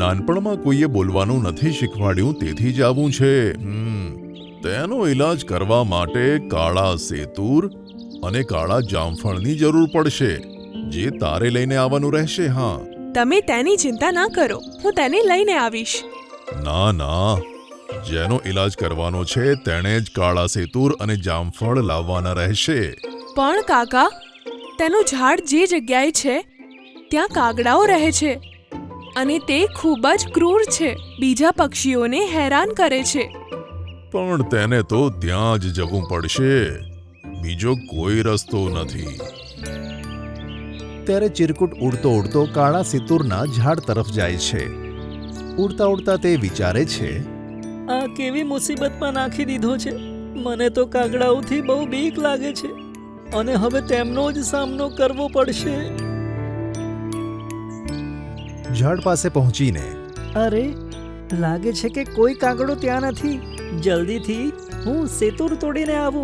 નાનપણમાં કોઈએ બોલવાનું નથી શીખવાડ્યું તેથી જ આવું છે. તેનો ઈલાજ કરવા માટે કાળા સેતુર અને કાળા જામફળની જરૂર પડશે જે તારે લઈને આવવાનું રહેશે હા. તમે તેની ચિંતા ના કરો હું તેને લઈને આવીશ. ના ના. જેનો ઈલાજ કરવાનો છે તેણે જ કાળા સેતુર અને જામફળ લાવવાના રહેશે. પણ કાકા તેનું ઝાડ જે જગ્યાએ છે ત્યાં કાગડાઓ રહે છે અને તે ખૂબ જ ક્રૂર છે. બીજા પક્ષીઓને હેરાન કરે છે. પણ તેને તો ત્યાં જ જવું પડશે. બીજો કોઈ રસ્તો નથી. ત્યારે ચિરકુટ ઉડતો ઉડતો કાળા સિતુરના ઝાડ તરફ જાય છે. ઉડતા ઉડતા તે વિચારે છે આ કેવી મુસીબતમાં નાખી દીધો છે? મને તો કાગડાઓથી બહુ બીક લાગે છે. અને હવે તેમનો જ સામનો કરવો પડશે. ઝાડ પાસે પહોંચીને. અરે, લાગે છે કે કોઈ કાગડો ત્યાં નથી. જલ્દીથી હું સેતુર તોડીને આવું.